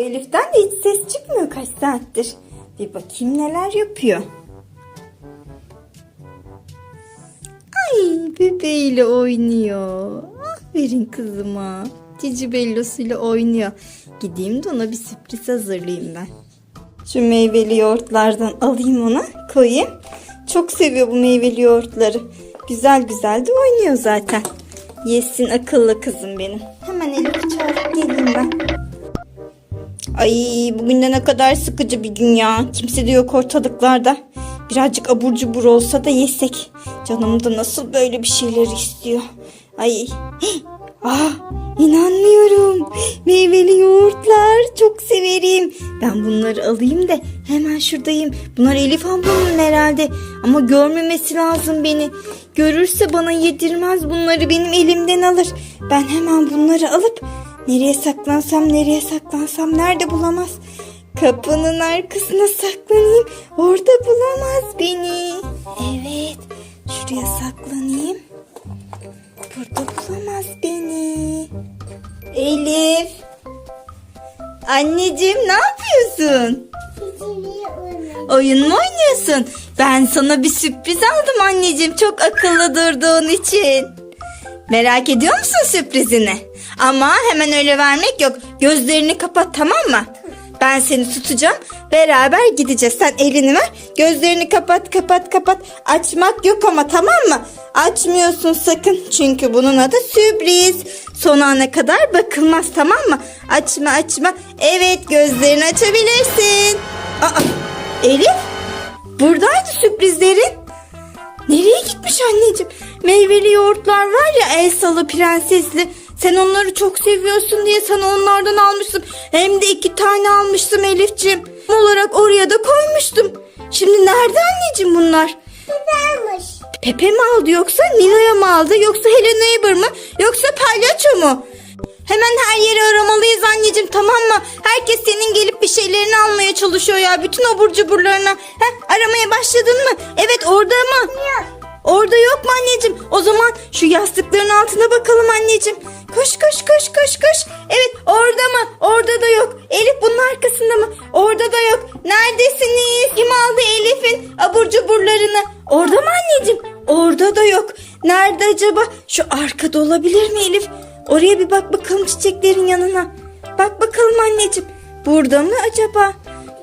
Bu Elif'ten de hiç ses çıkmıyor kaç saattir. Bir bakayım neler yapıyor. Ay bebeğiyle oynuyor. Aferin kızıma. Cici Bello'suyla oynuyor. Gideyim de ona bir sürpriz hazırlayayım ben. Şu meyveli yoğurtlardan alayım ona koyayım. Çok seviyor bu meyveli yoğurtları. Güzel güzel de oynuyor zaten. Yesin akıllı kızım benim. Hemen Elif'i çağırıp geleyim ben. Ay bugün de ne kadar sıkıcı bir gün ya. Kimse de yok ortalıklarda. Birazcık abur cubur olsa da yesek. Canım da nasıl böyle bir şeyler istiyor. Ay. Ah inanmıyorum. Meyveli yoğurtlar çok severim. Ben bunları alayım da hemen şuradayım. Bunlar Elif ablamın herhalde. Ama görmemesi lazım beni. Görürse bana yedirmez bunları benim elimden alır. Ben hemen bunları alıp nereye saklansam nereye saklansam nerede bulamaz. Kapının arkasına saklanayım. Orada bulamaz beni. Evet. Şuraya saklanayım. Burada bulamaz beni. Elif. Anneciğim ne yapıyorsun? Oyun mu oynuyorsun? Ben sana bir sürpriz aldım anneciğim. Çok akıllı durduğun için. Merak ediyor musun sürprizini? Ama hemen öyle vermek yok. Gözlerini kapat tamam mı? Ben seni tutacağım. Beraber gideceğiz. Sen elini ver. Gözlerini kapat kapat kapat. Açmak yok ama tamam mı? Açmıyorsun sakın. Çünkü bunun adı sürpriz. Son ana kadar bakılmaz tamam mı? Açma açma. Evet gözlerini açabilirsin. Aa, Elif buradaydı sürprizlerin. Nereye gitmiş anneciğim? Meyveli yoğurtlar var ya Elsa'lı prensesli. Sen onları çok seviyorsun diye sana onlardan almıştım. Hem de iki tane almıştım Elif'ciğim. Olarak oraya da koymuştum. Şimdi nerede anneciğim bunlar? Güzelmiş. Pepe mi aldı yoksa Nilo'ya mı aldı yoksa Hello Neighbor mı yoksa palyaço mu? Hemen her yeri aramalıyız anneciğim tamam mı? Herkes senin gelip bir şeylerini almaya çalışıyor ya. Bütün abur cuburlarını. Heh, aramaya başladın mı? Evet orada mı? Yok. Orada yok mu anneciğim? O zaman şu yastıkların altına bakalım anneciğim. Koş koş koş koş koş. Evet orada mı? Orada da yok. Elif bunun arkasında mı? Orada da yok. Neredesiniz? Kim aldı Elif'in abur cuburlarını? Orada mı anneciğim? Orada da yok. Nerede acaba? Şu arkada olabilir mi Elif? Oraya bir bak bakalım çiçeklerin yanına. Bak bakalım anneciğim. Burada mı acaba?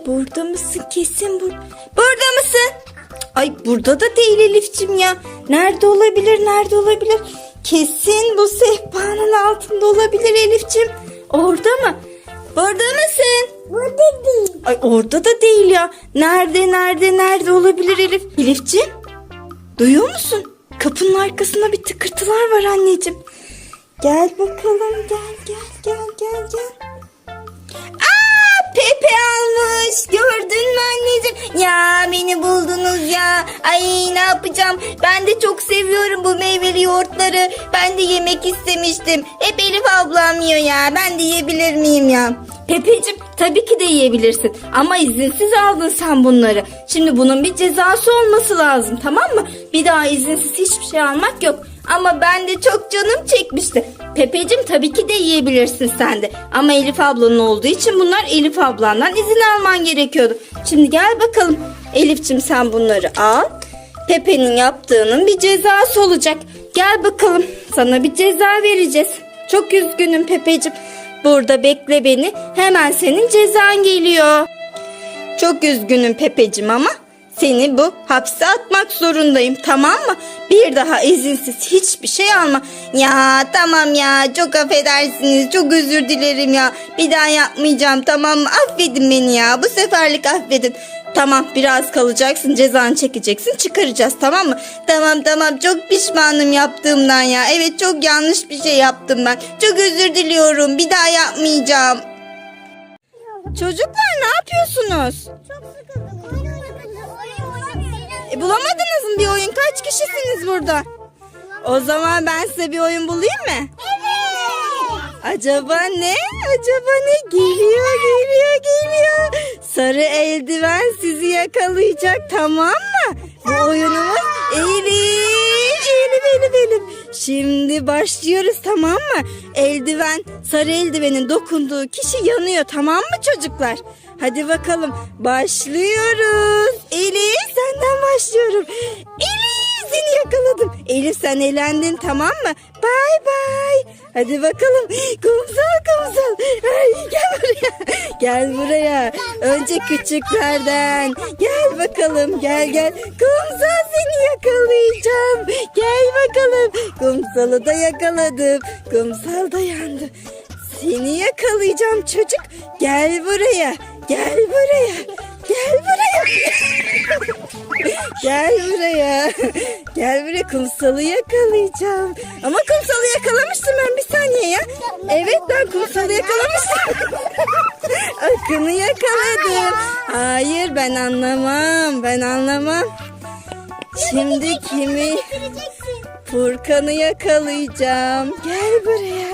Burada mısın? Kesin bur Burada mısın? Ay burada da değil Elif'cim ya. Nerede olabilir? Nerede olabilir? Kesin bu sehpanın altında olabilir Elif'cim. Orada mı? Burada mısın? Burada değil. Ay orada da değil ya. Nerede nerede nerede olabilir Elif? Elif'ciğim duyuyor musun? Kapının arkasında bir tıkırtılar var anneciğim. Gel bakalım gel gel gel gel gel. Pepe almış. Gördün mü anneciğim? Ya beni buldunuz ya. Ay ne yapacağım? Ben de çok seviyorum bu meyveli yoğurtları. Ben de yemek istemiştim. Hep Elif ablam yiyor ya. Ben de yiyebilir miyim ya? Pepeciğim tabii ki de yiyebilirsin. Ama izinsiz aldın sen bunları. Şimdi bunun bir cezası olması lazım tamam mı? Bir daha izinsiz hiçbir şey almak yok. Ama ben de çok canım çekmişti. Pepeciğim tabii ki de yiyebilirsin sen de. Ama Elif ablanın olduğu için bunlar Elif ablandan izin alman gerekiyordu. Şimdi gel bakalım. Elif'cim sen bunları al. Pepe'nin yaptığının bir cezası olacak. Gel bakalım sana bir ceza vereceğiz. Çok üzgünüm Pepeciğim. Burada bekle beni. Hemen senin cezan geliyor. Çok üzgünüm Pepeciğim ama seni bu hapse atmak zorundayım tamam mı? Bir daha izinsiz hiçbir şey alma. Ya tamam ya çok affedersiniz çok özür dilerim ya. Bir daha yapmayacağım tamam mı? Affedin beni ya bu seferlik affedin. Tamam biraz kalacaksın cezanı çekeceksin çıkaracağız tamam mı? Tamam tamam çok pişmanım yaptığımdan ya. Evet çok yanlış bir şey yaptım ben. Çok özür diliyorum bir daha yapmayacağım. Çocuklar ne yapıyorsunuz? Çok sıkıldım. Oyun oynamak E, bulamadınız mı bir oyun? Kaç kişisiniz burada? O zaman ben size bir oyun bulayım mı? Evet. Acaba ne? Acaba ne? Geliyor, geliyor, geliyor. Sarı eldiven sizi yakalayacak tamam mı? Bu oyunumuz Elif, Elif, Elif, Elif. Şimdi başlıyoruz tamam mı? Eldiven, sarı eldivenin dokunduğu kişi yanıyor tamam mı çocuklar? Hadi bakalım başlıyoruz. Elif senden başlıyorum. Elif seni yakaladım. Elif sen elendin tamam mı? Bay bay. Hadi bakalım. Kumsal kumsal. Ay, gel buraya. Gel buraya. Önce küçüklerden. Gel bakalım gel gel. Kumsal seni yakalayacağım. Gel bakalım. Kumsalı da yakaladım. Kumsal da yandı. Seni yakalayacağım çocuk. Gel buraya. Gel buraya. Gel buraya. Gel buraya. Gel buraya kumsalı yakalayacağım. Ama kumsalı yakalamıştım ben bir saniye ya. Evet ben kumsalı yakalamıştım. Akını yakaladım. Hayır ben anlamam. Ben anlamam. Şimdi kimi? Furkan'ı yakalayacağım. Gel buraya.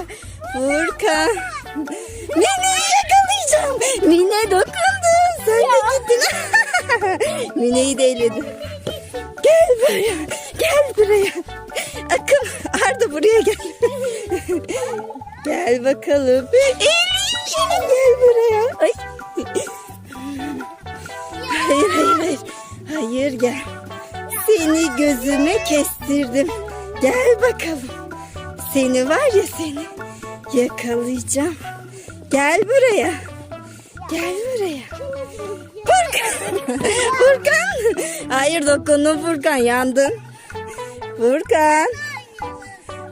Furkan. Mine'yi yakalayacağım. Mine dokundu. Sen de gittin. Mine'yi de eledim. Gel buraya. Gel buraya. Akın Arda buraya gel. gel bakalım. Elif gel buraya. Ay. Hayır hayır hayır. Hayır gel. Seni gözüme kestirdim. Gel bakalım. Seni var ya seni. Yakalayacağım. Gel buraya. Gel buraya. Furkan. Furkan. Hayır dokundun Furkan yandın. Furkan.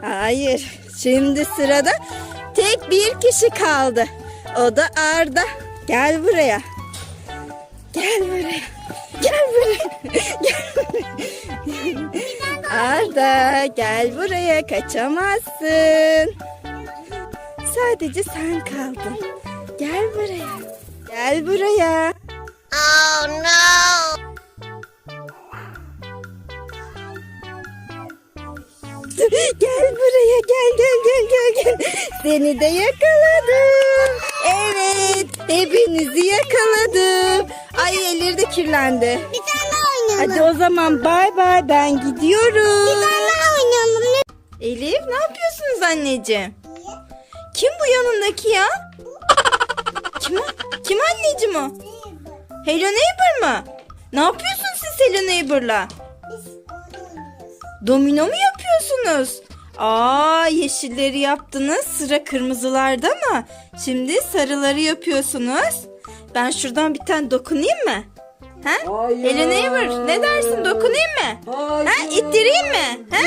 Hayır. Şimdi sırada tek bir kişi kaldı. O da Arda. Gel buraya. Gel buraya. Gel buraya. Gel buraya. Arda gel buraya kaçamazsın. Sadece sen kaldın. Gel buraya. Gel buraya. Oh no. Gel buraya gel gel gel gel gel. Seni de yakaladım. Evet hepinizi yakaladım. Ay elleri de kirlendi. Bir tane daha oynayalım. Hadi o zaman bay bay ben gidiyorum. Bir tane daha oynayalım. Elif ne yapıyorsunuz anneciğim? Kim bu yanındaki ya? Kim o? Kim anneciğim o? Hello Neighbor mı? Ne yapıyorsun siz Hello Neighbor'la? Domino mu yapıyorsunuz? Aa yeşilleri yaptınız. Sıra kırmızılarda mı? Şimdi sarıları yapıyorsunuz. Ben şuradan bir tane dokunayım mı? Ha? Hayır. Hello Neighbor ne dersin dokunayım mı? Hayır. Ha, ittireyim mi? Ha?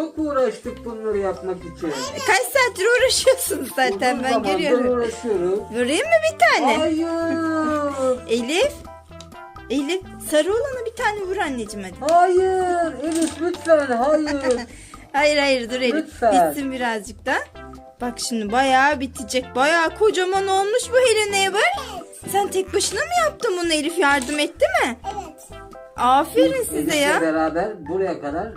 Çok uğraştık bunları yapmak için. Kaç saattir uğraşıyorsunuz zaten Uzun ben görüyorum. uğraşıyorum. Vurayım mı bir tane? Hayır. Elif. Elif sarı olana bir tane vur anneciğim hadi. Hayır. Elif lütfen. Hayır. Hayır hayır dur Elif. Lütfen. Bitsin birazcık da. Bak şimdi bayağı bitecek. Bayağı kocaman olmuş bu Hello Neighbor. Sen tek başına mı yaptın bunu Elif yardım etti mi? Evet. Aferin size Elif'le ya. beraber buraya kadar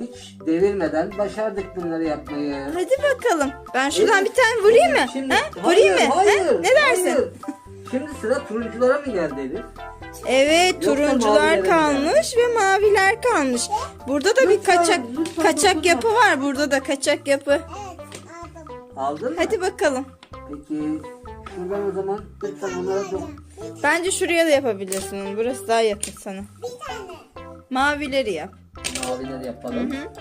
hiç devirmeden başardık bunları yapmayı. Hadi bakalım. Ben şuradan Elif, bir tane vurayım mı? Şimdi, Ha? hayır, Vurayım mı? Ha? Hayır, Ne dersin? hayır. Şimdi sıra turunculara mı geldi Elif? Evet Yoksa turuncular kalmış ve maviler kalmış. Burada da bir Lütfen, kaçak lütfen kaçak dokunma. yapı var. Burada da kaçak yapı. Evet. Aldım. Aldın mı? Hadi bakalım. Peki şuradan o zaman lütfen onlara dokun. Bence şuraya da yapabilirsin. Burası daha yakın sana. Bir tane. Mavileri yap. Mavileri yapalım. Ama.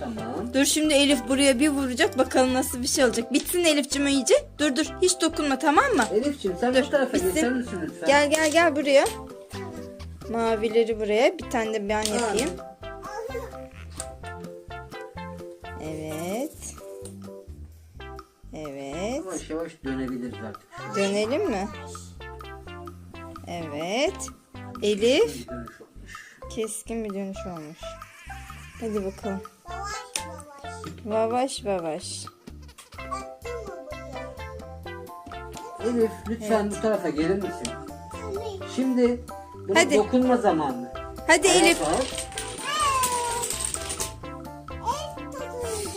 Tamam. Dur şimdi Elif buraya bir vuracak. Bakalım nasıl bir şey olacak. Bitsin Elif'cim iyice. Dur dur. Hiç dokunma tamam mı? Elif'ciğim sen Dur, bu tarafa geçer misin lütfen? Gel gel gel buraya. Mavileri buraya. Bir tane de ben yapayım. Evet. Evet. Yavaş yavaş dönebiliriz artık. Dönelim mi? Evet. Elif dönüş. Keskin bir dönüş olmuş. Hadi bakalım. Vavaş vavaş. Elif lütfen bu tarafa gelir misin? Şimdi buna Hadi. dokunma zamanı. Hadi Ayağa Elif. kalk.